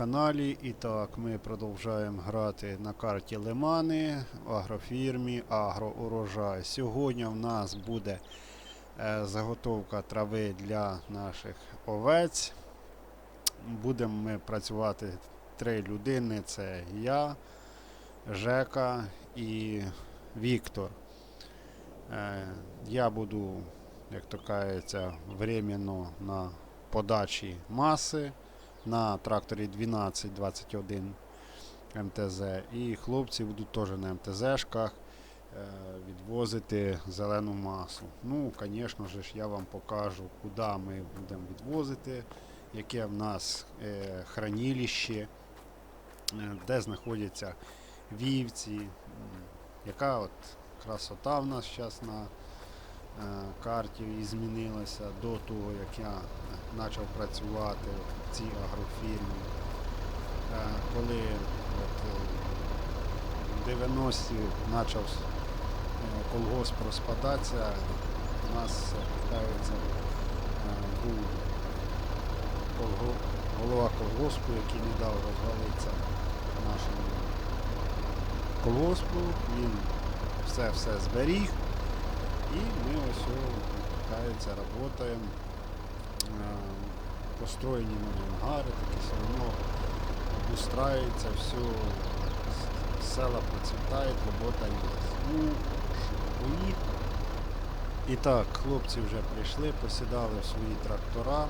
каналі. І так, ми продовжуємо грати на карті Лимани в агрофірмі Агроурожай. Сьогодні в нас буде е, заготовка трави для наших овець. Будемо ми працювати три людини: це я, Жека і Віктор. Е, я буду, як то кажеться, временно на подачі маси на тракторі 1221 МТЗ. І хлопці будуть теж на МТЗшках е, відвозити зелену масу. Ну, звісно ж, я вам покажу, куди ми будемо відвозити, яке в нас е, хранилище, е, де знаходяться вівці, яка от красота в нас зараз на карті і змінилася до того, як я почав працювати в цій агрофірмі. Е, Коли е, в 90-ті почав е, колгосп розпадатися, у нас е, був голова колгоспу, який не дав розвалитися нашому колгоспу. Він все все зберіг. І ми ось працюємо. Построєні нові ангари, такі все одно обустраюється, все, села процвітають, робота є. Ну. І так, хлопці вже прийшли, посідали в свої трактора,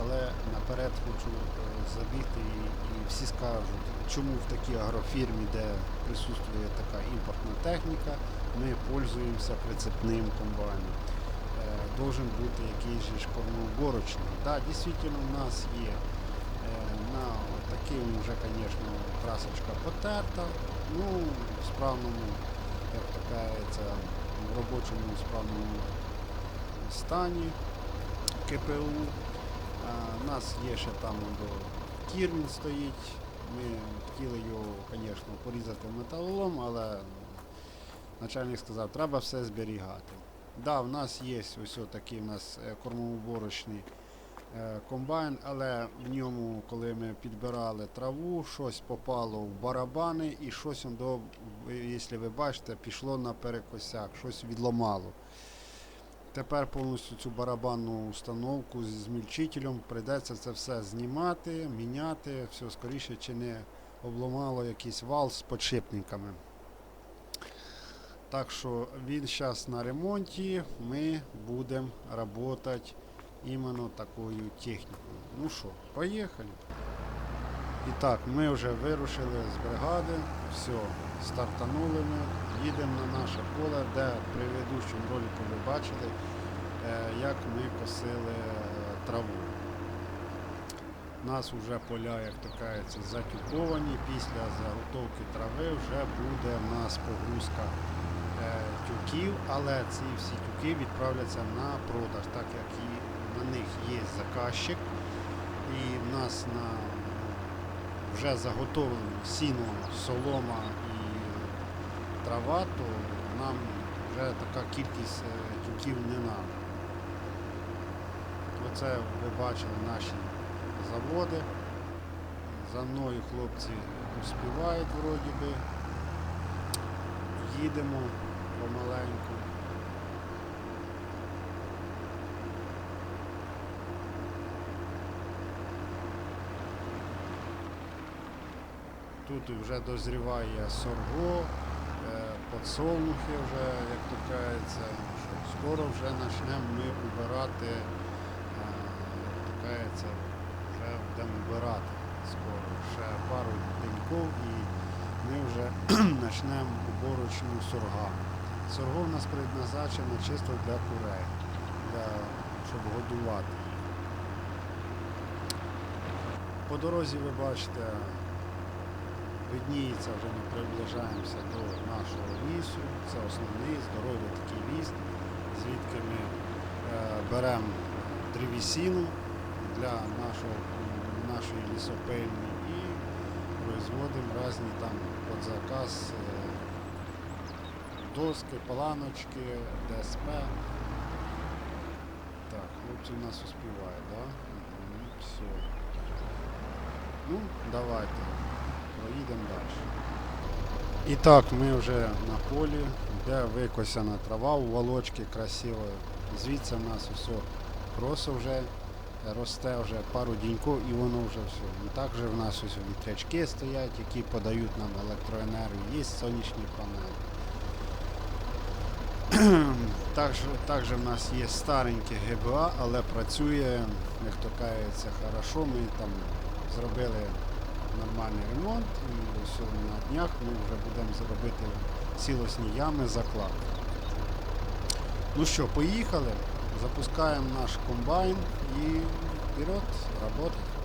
але наперед хочу е, забігти і, і всі скажуть, чому в такій агрофірмі, де присутствує така імпортна техніка, ми пользуємося прицепним комбайном. Должен бути якийсь же ж кормоуборочний. Так, дійсно у нас є е, на таким вже, звісно, красочка потерта. Ну, в справному, як то кажеться, в робочому справному стані КПУ. У нас є ще там до кірмін стоїть. Ми хотіли його, звісно, порізати металолом, але начальник сказав, треба все зберігати. Да, в нас є ось такий у нас е, кормоуборочний е, комбайн, але в ньому, коли ми підбирали траву, щось попало в барабани і щось, до, якщо ви бачите, пішло на перекосяк, щось відломало. Тепер повністю цю барабанну установку з змільчителем прийдеться це все знімати, міняти, все скоріше чи не обломало якийсь вал з подшипниками. Так що він зараз на ремонті, ми будемо працювати іменно такою технікою. Ну що, поїхали. І так, ми вже вирушили з бригади, все, стартанули ми, їдемо на наше поле, де при ведучому ролику ви бачили, е, як ми косили е, траву. У нас вже поля, як то кажеться, затюковані. Після заготовки трави вже буде в нас погрузка тюків, але ці всі тюки відправляться на продаж, так як і на них є заказчик. І в нас на вже заготовлено сіно, солома і трава, то нам вже така кількість е, тюків не треба. Оце ви бачили наші заводи. За мною хлопці успівають вроді би. Їдемо помаленьку. Тут вже дозріває сорго, е, подсолнухи вже, як то кажеться, що скоро вже почнемо ми убирати, е, як то кажеться, вже будемо вбирати скоро. Ще пару деньків і ми вже почнемо уборочну сорга. Сорго в нас предназначено чисто для курей, для, щоб годувати. По дорозі ви бачите, видніється, вже ми приближаємося до нашого лісу. Це основний здоровий такий ліс, звідки ми е, беремо древесину для нашого, нашої лісопильні і производимо різні там під заказ е, доски, паланочки, ДСП. Так, хлопці у нас успівають? Да? Все. Ну, давайте, проїдемо далі. І так, ми вже на полі, де викосяна трава у волочки красиво. Звідси в нас все просто вже росте вже пару діньків і воно вже все. І також в нас ось вітрячки стоять, які подають нам електроенергію, є сонячні панелі. Також, також в нас є стареньке ГБА, але працює, як то кажеться, хорошо. Ми там зробили нормальний ремонт і ось на днях ми вже будемо зробити сілосні ями закладки. Ну що, поїхали, запускаємо наш комбайн і вперед, работать.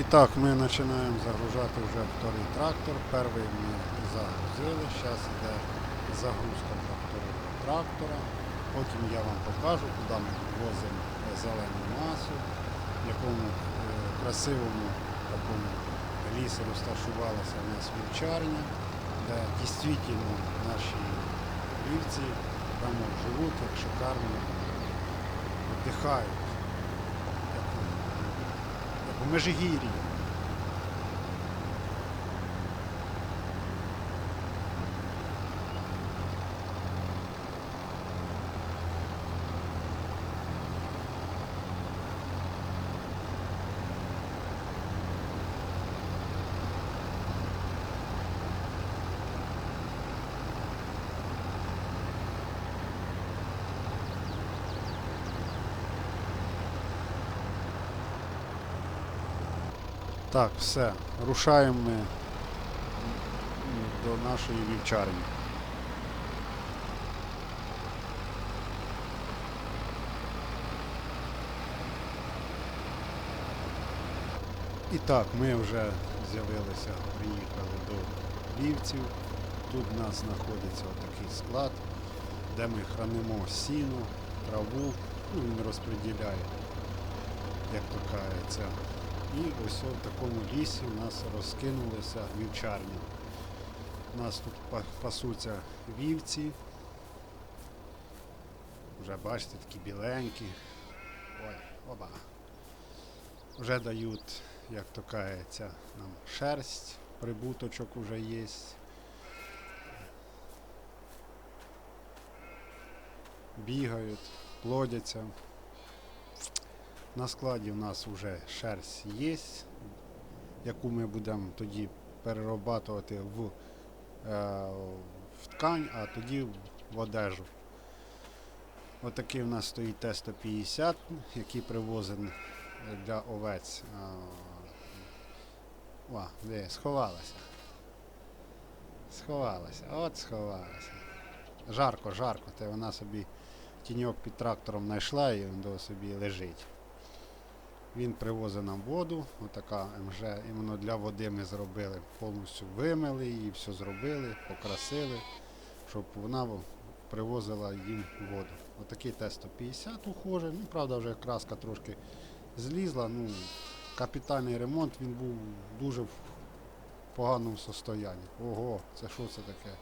І так, ми починаємо загружати вже вторий трактор. Перший ми загрузили, зараз йде загрузка второго трактора. Потім я вам покажу, куди ми возимо зелену масу, в якому е, красивому такому лісі розташувалася у нас вівчарня, де дійсно наші вівці там живуть, як шикарно віддихають. У Межигір'ї. Так, все. Рушаємо ми до нашої вівчарні. І так, ми вже з'явилися, приїхали до вівців. Тут у нас знаходиться такий склад, де ми хранимо сіно, траву, ну, він розподіляє, як то кажеться. І ось в такому лісі у нас розкинулися вівчарні. У нас тут пасуться вівці. Вже бачите, такі біленькі. Ой, оба. Вже дають, як то кажеться, нам шерсть, прибуточок вже є. Бігають, плодяться. На складі в нас вже шерсть є, яку ми будемо тоді перерабатувати в, е, в ткань, а тоді в одежу. Отакий в нас стоїть Т-150, який привозений для овець. О, де, сховалася. Сховалася, от сховалася. Жарко, жарко, те вона собі тіньок під трактором знайшла і він собі лежить. Він привозить нам воду, отака МЖ, іменно для води ми зробили, повністю вимили її, все зробили, покрасили, щоб вона привозила їм воду. Отакий Т-150 ухожий, ну правда вже краска трошки злізла, ну капітальний ремонт він був дуже в поганому состоянні. Ого, це що це таке?